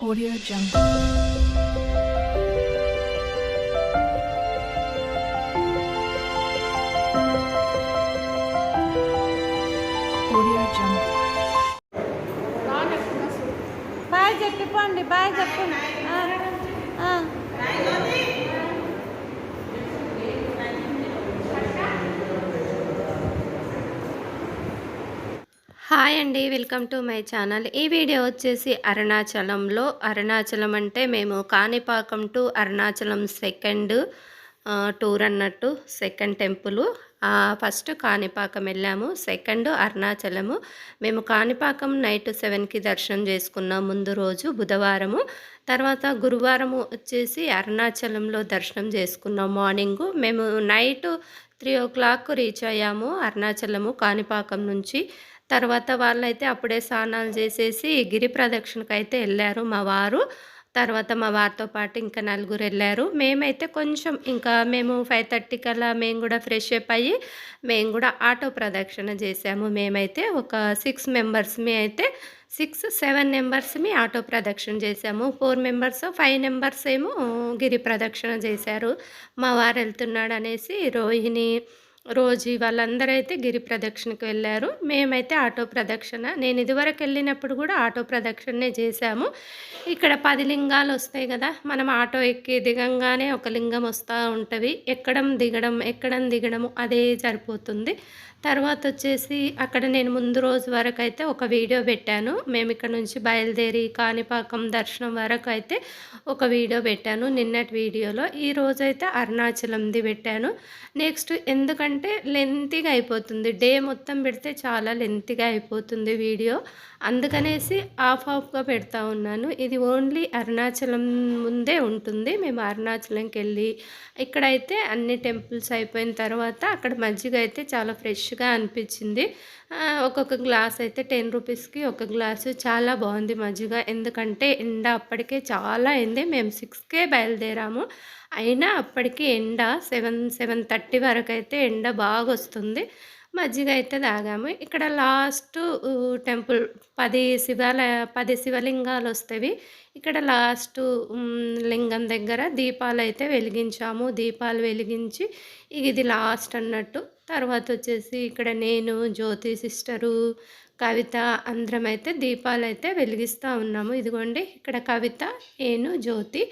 Audio Jungle. Audio Jungle. Bye చెప్పిపోండి bye చెప్పండి hi అండి welcome to my channel. ఈ video వచ్చేసి అరుణాచలంలో. అరుణాచలం అంటే మేము Kanipakam to Arunachalam second tour అన్నట్టు సెకండ్ టెంపుల్ ఫస్ట్ కాణిపాకం వెళ్ళాము సెకండ్ అరుణాచలము. మేము కాణిపాకం నైట్ సెవెన్కి దర్శనం చేసుకున్నాం ముందు రోజు బుధవారము. తర్వాత గురువారము వచ్చేసి అరుణాచలంలో దర్శనం చేసుకున్నాం మార్నింగ్ మేము night three o'clock reach అయ్యాము అరుణాచలము కాణిపాకం నుంచి. తర్వాత వాళ్ళైతే అప్పుడే స్నానాలు చేసేసి గిరి ప్రదక్షిణకు అయితే వెళ్ళారు మా వారు. తర్వాత మా వారితో పాటు ఇంకా నలుగురు వెళ్ళారు. మేమైతే కొంచెం ఇంకా మేము ఫైవ్ థర్టీ కల్లా మేము కూడా ఫ్రెష్ అప్ అయ్యి మేము కూడా ఆటో ప్రదక్షిణ చేసాము. మేమైతే ఒక సిక్స్ మెంబర్స్మి అయితే సిక్స్ సెవెన్ మెంబర్స్మి ఆటో ప్రదక్షిణ చేసాము. ఫోర్ మెంబర్స్ ఫైవ్ మెంబర్స్ ఏమో గిరి ప్రదక్షిణ చేశారు. మా వారు వెళ్తున్నాడు అనేసి రోహిణి రోజు వాళ్ళందరూ అయితే గిరి ప్రదక్షిణకు వెళ్ళారు. మేమైతే ఆటో ప్రదక్షిణ. నేను ఇదివరకు వెళ్ళినప్పుడు కూడా ఆటో ప్రదక్షిణనే చేశాము. ఇక్కడ పది లింగాలు వస్తాయి కదా మనం ఆటో ఎక్కి దిగంగానే ఒక లింగం వస్తూ ఉంటుంది. ఎక్కడం దిగడం ఎక్కడం దిగడము అదే సరిపోతుంది. తర్వాత వచ్చేసి అక్కడ నేను ముందు రోజు వరకు అయితే ఒక వీడియో పెట్టాను. మేము ఇక్కడ నుంచి బయలుదేరి కాణిపాకం దర్శనం వరకు అయితే ఒక వీడియో పెట్టాను నిన్నటి వీడియోలో. ఈ రోజు అయితే అరుణాచలంది పెట్టాను. నెక్స్ట్ ఎందుకంటే లెంతీగా అయిపోతుంది. డే మొత్తం పెడితే చాలా లెంతీగా అయిపోతుంది వీడియో. అందుకనేసి ఆఫ్ ఆఫ్గా పెడతా ఉన్నాను. ఇది ఓన్లీ అరుణాచలం ముందే ఉంటుంది. మేము అరుణాచలంకి వెళ్ళి ఇక్కడైతే అన్ని టెంపుల్స్ అయిపోయిన తర్వాత అక్కడ మజ్జిగ అయితే చాలా ఫ్రెష్ ఫ్రెష్గా అనిపించింది. ఒక్కొక్క గ్లాస్ అయితే టెన్ రూపీస్కి ఒక గ్లాసు చాలా బాగుంది మజ్జిగ. ఎందుకంటే ఎండ అప్పటికే చాలా అయింది. మేము సిక్స్కే బయలుదేరాము. అయినా అప్పటికి ఎండ సెవెన్ సెవెన్ థర్టీ వరకు అయితే ఎండ బాగా వస్తుంది. మజ్జిగ అయితే తాగాము. ఇక్కడ లాస్ట్ టెంపుల్ పది శివాలయ పది శివలింగాలు వస్తాయి ఇక్కడ లాస్ట్ లింగం దగ్గర దీపాలు అయితే వెలిగించాము. దీపాలు వెలిగించి ఇది లాస్ట్ అన్నట్టు తర్వాత వచ్చేసి ఇక్కడ నేను జ్యోతి సిస్టరు కవిత అందరం అయితే దీపాలు అయితే వెలిగిస్తూ ఉన్నాము. ఇదిగోండి ఇక్కడ కవిత నేను జ్యోతి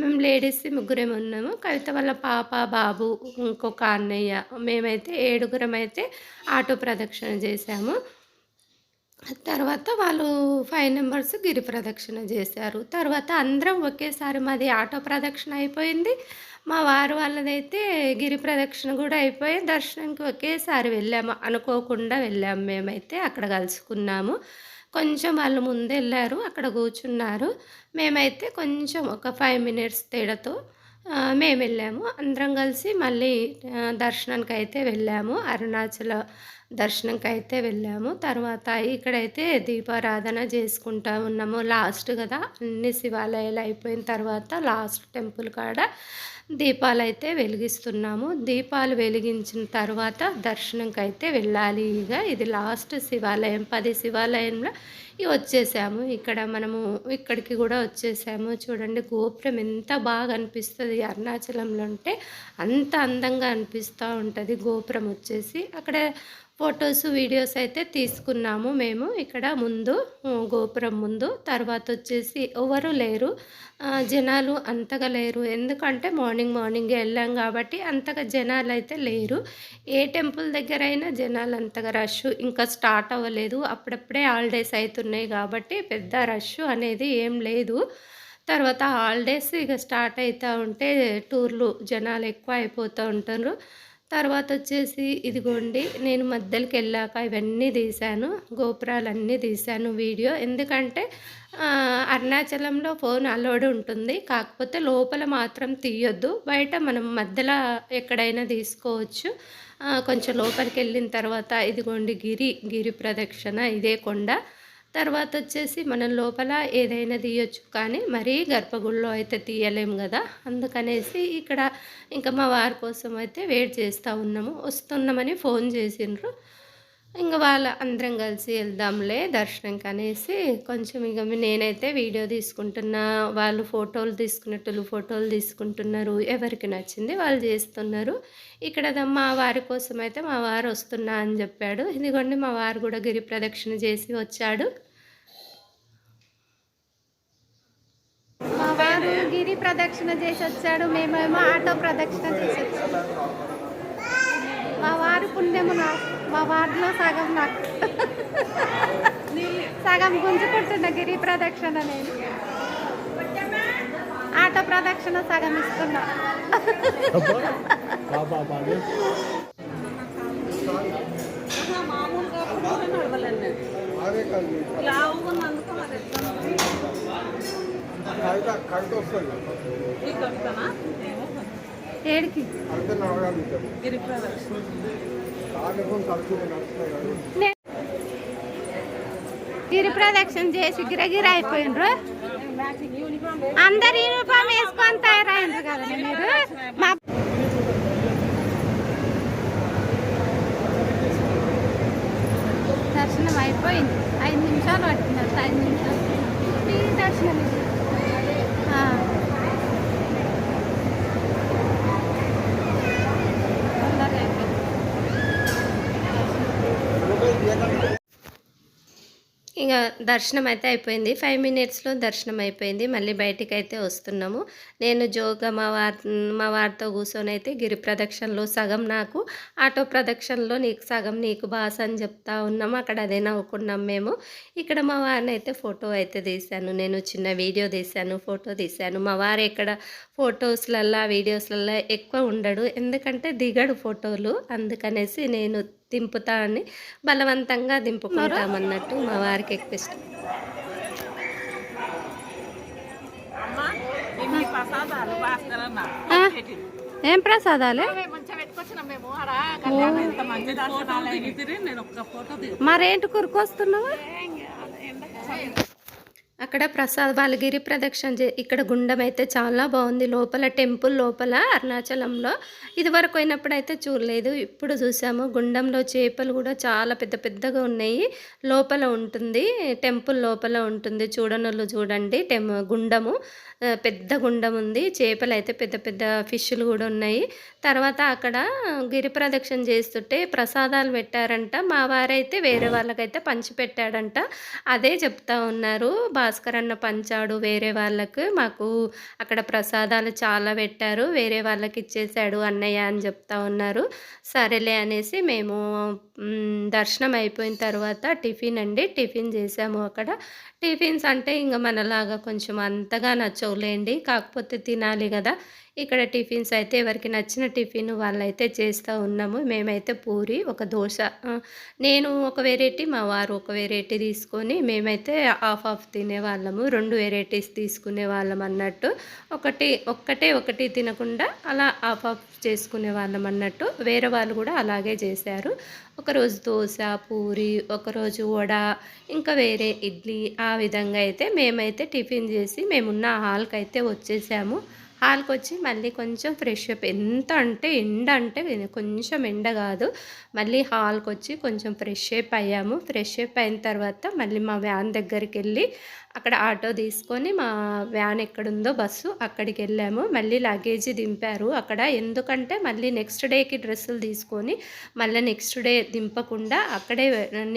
మేము లేడీస్ ముగ్గురేమి ఉన్నాము. కవిత వాళ్ళ పాప బాబు ఇంకొక అన్నయ్య మేమైతే ఏడుగురం అయితే ఆటో ప్రదక్షిణ చేశాము. తర్వాత వాళ్ళు ఫైవ్ నెంబర్స్ గిరి ప్రదక్షిణ చేశారు. తర్వాత అందరం ఒకేసారి మాది ఆటో ప్రదక్షిణ అయిపోయింది. మా వారు వాళ్ళదైతే గిరి ప్రదక్షిణ కూడా అయిపోయి దర్శనానికి ఒకేసారి వెళ్ళాము. అనుకోకుండా వెళ్ళాము మేమైతే. అక్కడ కలుసుకున్నాము. కొంచెం వాళ్ళు ముందు వెళ్ళారు అక్కడ కూర్చున్నారు. మేమైతే కొంచెం ఒక ఫైవ్ మినిట్స్ తేడాతో మేము వెళ్ళాము. అందరం కలిసి మళ్ళీ దర్శనానికి అయితే వెళ్ళాము. అరుణాచల దర్శనంకి అయితే వెళ్ళాము. తర్వాత ఇక్కడైతే దీపారాధన చేసుకుంటా ఉన్నాము లాస్ట్ కదా. అన్ని శివాలయాలు అయిపోయిన తర్వాత లాస్ట్ టెంపుల్ కాడ దీపాలు అయితే వెలిగిస్తున్నాము. దీపాలు వెలిగించిన తర్వాత దర్శనంకి అయితే వెళ్ళాలి. ఇక ఇది లాస్ట్ శివాలయం. పది శివాలయంలో వచ్చేసాము. ఇక్కడ మనము ఇక్కడికి కూడా వచ్చేసాము. చూడండి గోపురం ఎంత బాగా అనిపిస్తుంది. అరుణాచలంలో ఉంటే అంత అందంగా అనిపిస్తూ ఉంటుంది. గోపురం వచ్చేసి అక్కడ ఫొటోస్ వీడియోస్ అయితే తీసుకున్నాము మేము. ఇక్కడ ముందు గోపురం ముందు. తర్వాత వచ్చేసి ఎవరు లేరు. జనాలు అంతగా లేరు. ఎందుకంటే మార్నింగ్ మార్నింగ్ వెళ్ళాం కాబట్టి అంతగా జనాలు అయితే లేరు. ఏ టెంపుల్ దగ్గర అయినా జనాలు అంతగా రష్. ఇంకా స్టార్ట్ అవ్వలేదు. అప్పుడప్పుడే హాలిడేస్ అవుతున్నాయి కాబట్టి పెద్ద రష్ అనేది ఏం లేదు. తర్వాత హాలిడేస్ ఇక స్టార్ట్ అవుతూ ఉంటే టూర్లు జనాలు ఎక్కువ అయిపోతూ ఉంటారు. తర్వాత వచ్చేసి ఇదిగోండి నేను మధ్యలోకి వెళ్ళాక ఇవన్నీ తీశాను గోపురాలన్నీ తీశాను వీడియో. ఎందుకంటే అరుణాచలంలో ఫోన్ అలౌడ్ ఉంటుంది. కాకపోతే లోపల మాత్రం తీయొద్దు. బయట మనం మధ్యలో ఎక్కడైనా తీసుకోవచ్చు. కొంచెం లోపలికి వెళ్ళిన తర్వాత ఇదిగోండి గిరి గిరి ప్రదక్షిణ ఇదే కొండ. తర్వాత వచ్చేసి మనం లోపల ఏదైనా తీయొచ్చు కానీ మరీ గర్భగుడిలో అయితే తీయలేము కదా. అందుకనేసి ఇక్కడ ఇంకా మా వారి కోసం అయితే వెయిట్ చేస్తూ ఉన్నాము. వస్తున్నామని ఫోన్ చేసిండ్రు. ఇంకా వాళ్ళ అందరం కలిసి వెళ్దాంలే దర్శనంకి అనేసి కొంచెం ఇక నేనైతే వీడియో తీసుకుంటున్నా వాళ్ళు ఫోటోలు తీసుకున్నట్లు ఫోటోలు తీసుకుంటున్నారు ఎవరికి నచ్చింది వాళ్ళు చేస్తున్నారు. ఇక్కడ మా వారి కోసం అయితే మా వారు వస్తున్నా అని చెప్పాడు. ఇదిగోండి మా వారు కూడా గిరి ప్రదక్షిణ చేసి వచ్చాడు. వచ్చాడు గిరి ప్రదక్షిణ చేసి వచ్చాడు మేమేమో ఆటో ప్రదక్షిణ చేసి వచ్చాము మా వారు పుణ్యము నాకు మా వారిలో సగం నాకు. సగం గుంజుకుంటున్న గిరి ప్రదక్షిణ నేను. ఆటో ప్రదక్షిణ సగం ఇస్తున్నా. బాబా ఏడికి? గిరి. ప్రదక్షిణ చేసి గిరగిర అయిపోయినరు అందరు యూనిఫామ్ వేసుకొని తయారైండ్రు కదా మీరు. మా దర్శనం అయిపోయింది. ఐదు నిమిషాలు పట్టినట్టు ఐదు నిమిషాలు. దర్శనం ఇది. ఆ. తొందరగా అయిపోయింది. ఇక దర్శనం అయితే అయిపోయింది. ఫైవ్ మినిట్స్లో దర్శనం అయిపోయింది. మళ్ళీ బయటికి అయితే వస్తున్నాము. నేను జోగా మా వార్ మా వారితో కూర్చొని అయితే గిరి ప్రదక్షిణలో సగం నాకు ఆటో ప్రదక్షిణలో నీకు సగం నీకు బాస అని చెప్తా ఉన్నాము. అక్కడ అదే నవ్వుకున్నాం మేము. ఇక్కడ మా వారిని అయితే ఫోటో అయితే తీశాను. నేను చిన్న వీడియో తీశాను ఫోటో తీశాను. మా వారు ఇక్కడ ఫొటోస్లల్లా వీడియోస్లల్లో ఎక్కువ ఉండడు. ఎందుకంటే దిగడు ఫోటోలు. అందుకనేసి నేను దింపుతా అని బలవంతంగా దింపుకుంటామన్నట్టు మా వారికి ఎక్కువ ఇష్టం? ఏం ప్రసాదాలు? మరేంటి కురుకొస్తున్నావు? అక్కడ ప్రసాద్ బాలగిరి ప్రదక్షిణ చే ఇక్కడ గుండం అయితే చాలా బాగుంది. లోపల టెంపుల్ లోపల అరుణాచలంలో. ఇది వరకు అయినప్పుడు అయితే చూడలేదు. ఇప్పుడు చూసాము. గుండంలో చేపలు కూడా చాలా పెద్ద పెద్దగా ఉన్నాయి. లోపల ఉంటుంది. టెంపుల్ లోపల ఉంటుంది. చూడనోళ్ళు చూడండి. టెం గుండము. పెద్ద గుండం ఉంది. చేపలు అయితే పెద్ద పెద్ద ఫిష్లు కూడా ఉన్నాయి. తర్వాత అక్కడ గిరి ప్రదక్షిణ చేస్తుంటే ప్రసాదాలు పెట్టారంట. మా వారైతే వేరే వాళ్ళకైతే పంచి పెట్టాడంట అదే చెప్తా ఉన్నారు. భాస్కర్ అన్న పంచాడు వేరే వాళ్ళకు. మాకు అక్కడ ప్రసాదాలు చాలా పెట్టారు. వేరే వాళ్ళకి ఇచ్చేసాడు అన్నయ్య అని చెప్తా ఉన్నారు. సరేలే అనేసి మేము దర్శనం అయిపోయిన తర్వాత టిఫిన్ అండి. టిఫిన్ చేసాము అక్కడ. టిఫిన్స్ అంటే ఇంకా మనలాగా కొంచెం అంతగా నచ్చవులేండి. కాకపోతే తినాలి కదా ఇక్కడ టిఫిన్స్ అయితే ఎవరికి నచ్చిన టిఫిన్ వాళ్ళైతే చేస్తూ ఉన్నాము. మేమైతే పూరి ఒక దోశ. నేను ఒక వెరైటీ మా వారు ఒక వెరైటీ తీసుకొని మేమైతే హాఫ్ ఆఫ్ తినేవాళ్ళము. రెండు వెరైటీస్ తీసుకునే వాళ్ళం అన్నట్టు. ఒకటి ఒక్కటే ఒకటి తినకుండా అలా హాఫ్ ఆఫ్ చేసుకునే వాళ్ళం అన్నట్టు. వేరే వాళ్ళు కూడా అలాగే చేశారు. ఒకరోజు దోశ పూరి ఒకరోజు వడ ఇంకా వేరే ఇడ్లీ ఆ విధంగా అయితే మేమైతే టిఫిన్ చేసి మేమున్న హాల్కి అయితే వచ్చేసాము. హాల్కి వచ్చి మళ్ళీ కొంచెం ఫ్రెష్ అప్. ఎంత అంటే ఎండ అంటే కొంచెం ఎండ కాదు. మళ్ళీ హాల్కి వచ్చి కొంచెం ఫ్రెష్ అప్ అయ్యాము. ఫ్రెష్ అప్ అయిన తర్వాత మళ్ళీ మా వ్యాన్ దగ్గరికి వెళ్ళి అక్కడ ఆటో తీసుకొని మా వ్యాన్ ఎక్కడుందో బస్సు అక్కడికి వెళ్ళాము మళ్ళీ లగేజ్ దింపారు అక్కడ. ఎందుకంటే మళ్ళీ నెక్స్ట్ డేకి డ్రెస్సులు తీసుకొని మళ్ళీ నెక్స్ట్ డే దింపకుండా అక్కడే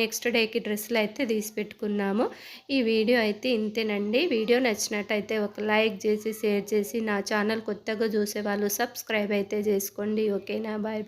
నెక్స్ట్ డేకి డ్రెస్సులు అయితే తీసి పెట్టుకున్నాము. ఈ వీడియో అయితే ఇంతేనండి. వీడియో నచ్చినట్టయితే ఒక లైక్ చేసి షేర్ చేసి నా ఛానల్ కొత్తగా చూసేవాళ్ళు సబ్స్క్రైబ్ అయితే చేసుకోండి. ఓకేనా? Bye bye.